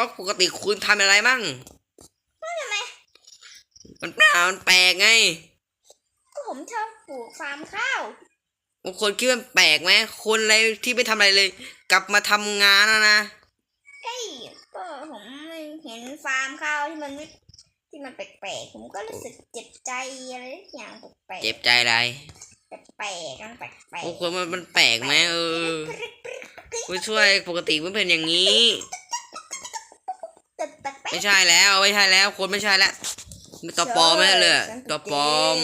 ก็ปกติคุณทำอะไรมั่งทำไมมันเปล่ามันแปลกไงก็ผมชอบปลูกฟาร์มข้าวบางคนคิดว่าแปลกไหมคนอะไรที่ไม่ทำอะไรเลย กลับมาทำงานแล้วนะเอ้ยก็ผมเห็นฟาร์มข้าวที่มันไม่ที่มันแปลกๆผมก็รู้สึกเจ็บใจอะไรสักอย่างแปลกเจ็บใจอะไรๆแปลกๆมันแปลกบางคนมันมันแปลกไหมเออคุณช่วยปกติไม่เป็นอย่างนี้ๆแต่แปลกๆ ไม่ใช่แล้วไม่ใช่แล้วคนไม่ใช่แล้วไม่ตัวปลอมไม่ใช่เลยฉันเป็นตัวปลอม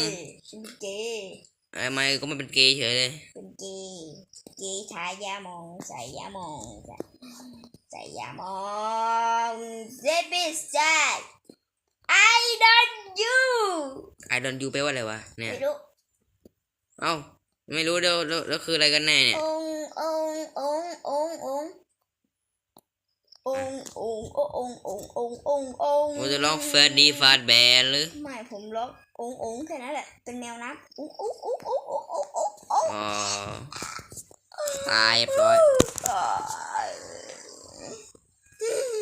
ฉันเป็นเกย์ทำไมก็ไม่เป็นเกย์เฉยเลยเป็นเกย์เกย์ทายามองใส่ยามองใส่ใส่ยามองเซบิสไซ I don't you ไอดอนยูแปลว่าอะไรวะเนี่ยไม่รู้เอ้าไม่รู้เดี๋ยวแล้วแล้วคืออะไรกันแน่เนี่ยองององององ องององององององององผมจะร้องเฟดดีฟาดแบนหรือไม่ผมร้องององแค่นั้นแหละเป็นแมวน้ำองององององององององอ๋อตายเรียบร้อย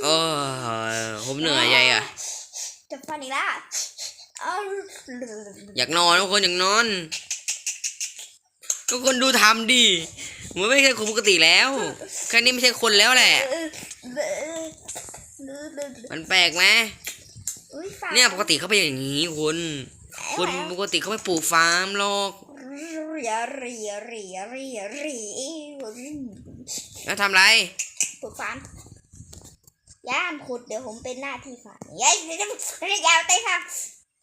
โอ้ยผมเหนื่อยใจอะจะฟันอีกแล้วเอาอยากนอนทุกคนอยากนอนทุ กคนดูทำดิมันไม่ใช่คนปกติแล้วแค่นี้ไม่ใช่คนแล้วแหละ มันแปลกไหมอุ๊ยฟังเนี่ยปกติเขาเป็นอย่างนี้คุณคนปกติเขาไม่ปลูกฟาร์มหรอกเรียเรียเรียเรียเรียแล้วทำไรขุดฟาร์มย่ามขุดเดี๋ยวผมเป็นหน้าที่ฟาร์มยัยเดี๋ยวเดี๋ยวยาวเต้ค่ะ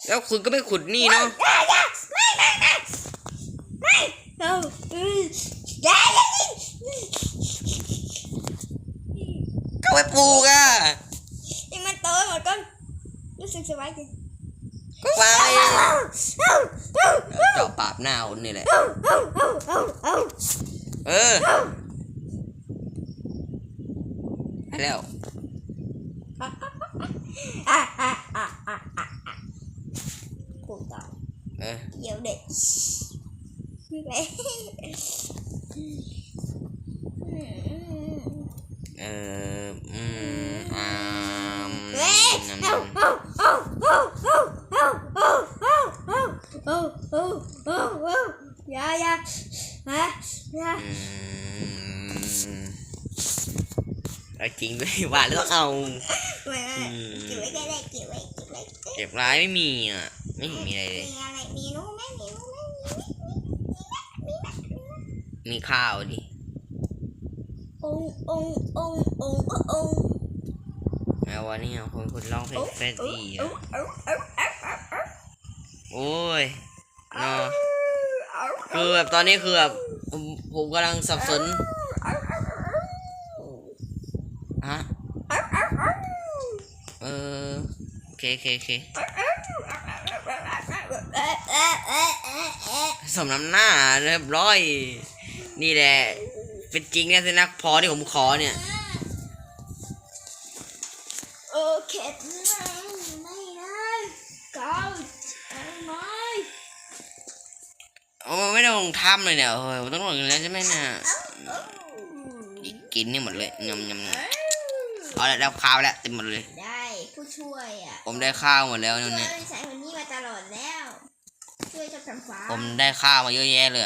แล้วคุณก็ไม่ขุดนี่เนาะอย่าอย่าไม่ไม่ไม่ ก็ไปปูกอะนี่มันโตหมดก็รู้สึกสบายจริงก็ไปเจาะปากหน้าคนนี่แหละ เออไปแล้วกูตายเดี๋ยวเด็ก Ờ, um, à, um, dạ dạ hả dạ rồi chuyện với bà nữa không chịu lại với mì à mấy mì này đi มมีข้าวดิององององององแล้ววันนี้คนคนร้องเพลงเฟสตี้เอาอะเอาเอาเอาเอาเอาโอ้ยเนาะเอาคือแบบตอนนี้คือแบบผมผมกำลังสับสนฮะเออโอเคโอเคโอเคเอ๊ะเอ๊ะเอ๊ะเอ๊ะเอ๊ะสมน้ำหน้าเรียบร้อย นี่แหละ เป็นจริงเนี่ยสินะพอที่ผมขอเนี่ยโอเคไม่ไม่ได้เก้าเอ้ยไม่โอ้ไม่ได้ลงทำเลยเนี่ยเออผมต้องลงอย่างนี้ใช่ไหมเนี่ยเอาอีกกินนี่หมดเลยงำงำงำเอาละได้ข้าวแล้วเต็มหมดเลย ได้ผู้ช่วยอะผมได้ข้าวหมดแล้วช่วยเนี่ยใส่คนนี้มาตลอดแล้วช่วยชอบทำฟ้าผมได้ข้าวมาเยอะแยะเลย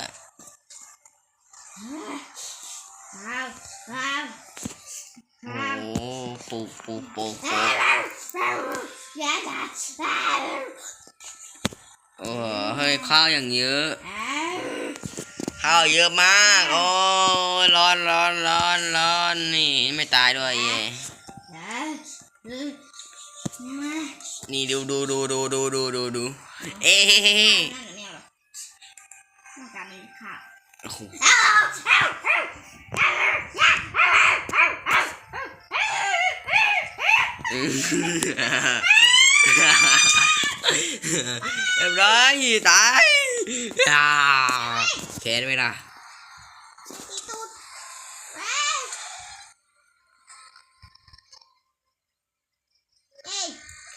ปลูกปลูกปลูกปลูห้ากวห้าวอย่าด่าห้าวโอ้เฮ้ยข้าวอย่างเยอะห้าวข้าวเยอะมาก โอ้ยร้อนร้อนร้อนร้อนนี่ไม่ตายด้วยเย่ห้าวอืมมานี่ดูดูดูดูดูดูดูดูเอ๊ะ โอ้โหเรียบร้อยตายแขนไม่ล่ะ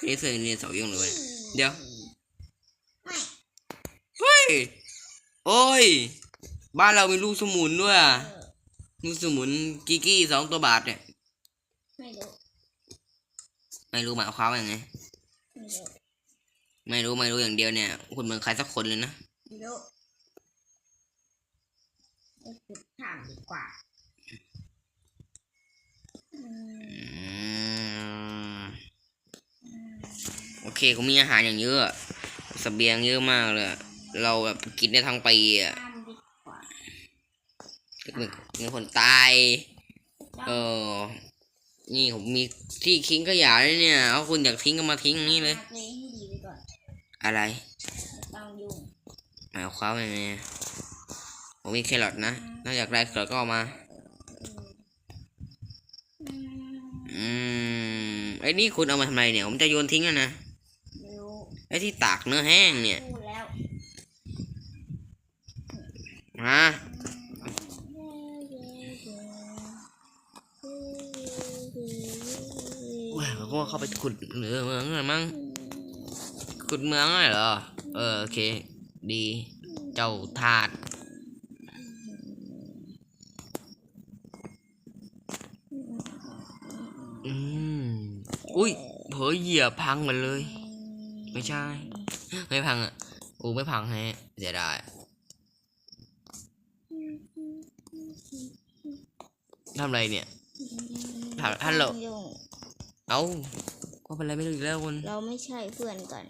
นี่เธอเรียนเสายุ่งเลยเดี๋ยวเฮ้ย โอ้ย บ้านเรามีลูกสมุนด้วยอะเออลูกสมุนกิกกี้สองตัวบาทเนี่ย ไม่รู้ไม่รู้หมายความว่ายังไง ไม่รู้ไม่รู้ไม่รู้อย่างเดียวเนี่ยคุณเหมือนใครสักคนเลยนะไม่รู้ไม่คิดถามดีกว่าอืมอืมโอเคผมมีอาหารอย่างเยอะอะเสบียงเยอะมากเลยอะเราแบบกินได้ทั้งปีอะถามดีกว่า มีมีคนตาย เออ นี่ผมมีที่ทิ้งขยะเลยเนี่ยเอาคุณอยากทิ้งก็มาทิ้งอย่างนี้เลยหาตัวเองให้ดีไว้ก่อนอะไรไม่ต้องยุ่งหมายความว่ายังไงอะผมมีแครอทนะถ้าอยากได้แครอทก็เอามาอืมอืมไอ้นี่คุณเอามาทำไมเนี่ย ผมจะโยนทิ้งแล้วนะไม่รู้ไอ้ที่ตากเนื้อแห้งเนี่ยพูดแล้วฮะ เว้ยผมก็ว่าเข้าไปขุดเหนือเมืองเลยมั้งขุดเมืองอะไรเหรอ เออโอเค ดี เจ้าทาสอืมอุ้ยเผลอเหยียบพังหมดเลย ไม่ใช่ ไม่พังอะอ้ไม่พังแฮะเสียดายทำอะไรเนี่ยฮัลโหล เอ้าก็เป็นไรไม่รู้อีกแล้วคุณเราไม่ใช่เพื่อนกัน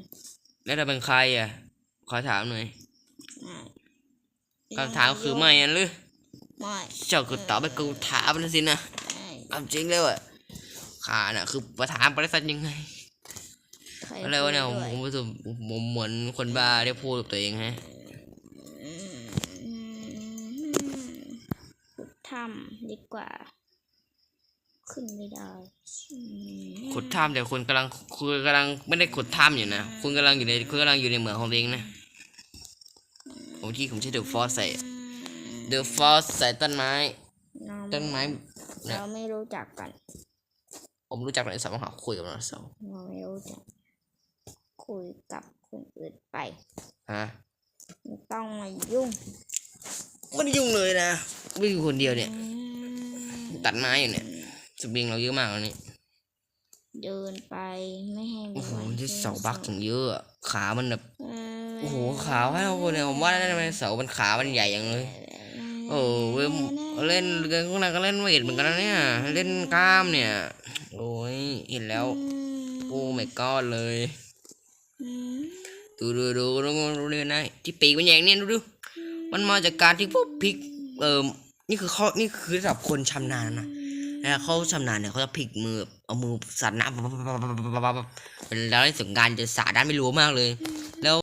แล้วเราเป็นใครอะ ขอถามหน่อยไม่คำถามคือไม่อันหรือไม่เจ้าก็ตอบไปกูถามนะสินะไม่เอาจริงแล้วอะข้าน่ะ คือประธานบริษัทยังไงใครอะไรวะเนี่ยผมคุผมรู้สึกผมเหมือนคนบ้าได้พูดกับตัวเองฮะอืมขุดถ้ำดีกว่า ขึ้นไม่ได้อืมขุดถ้ำแต่คุณกำลังคุณกำลังไม่ได้ขุดถ้ำอยู่นะคุณกำลังอยู่ในคุณกำลังอยู่ในเหมืองของตัวเองนะผมที่ผมใช้เดอะฟอสใส่เดอะฟอสใส่ต้นไม้เราต้นไม้นะเราไม่รู้จักกัน ผมรู้จักไดโนเสาร์มาหาคุยกับไดโนเสาร์เราไม่รู้จักคุยกับคนอื่นไปฮะไม่ต้องมายุ่งไม่ได้ยุ่งเลยนะไม่อยู่คนเดียวเนี่ยอืมตัดไม้อยู่เนี่ย สปริงเราเยอะมากแล้วนี่เดินไปไม่ให้มีโอ้โหวันที่เสาบักถึงเยอะอะขามันแบบเออโอ้โหขาให้เราคนเนี่ยผมว่าได้ไหมเสามันขามันใหญ่อย่างเลยโอ้เว้ยเล่นเกินข้างในก็เล่นเวทเหมือนกันนะเนี่ย เล่นกล้ามเนี่ย โอ้ยเห็นแล้วโอ้ไม่กอดเลยอืมดูดูดูดูดูดูนะที่ปีกมันแยงเนี่ยดูดูมันมาจากการที่พวกพลิกเอ่อนี่คือเขานี่คือระดับคนชำนาญนะ แล้วเขาชำนาญเนี่ยเขาจะพลิกมือ เอามือสัดน้ำแล้วในสงการจะสาด้านไม่รู้มากเลย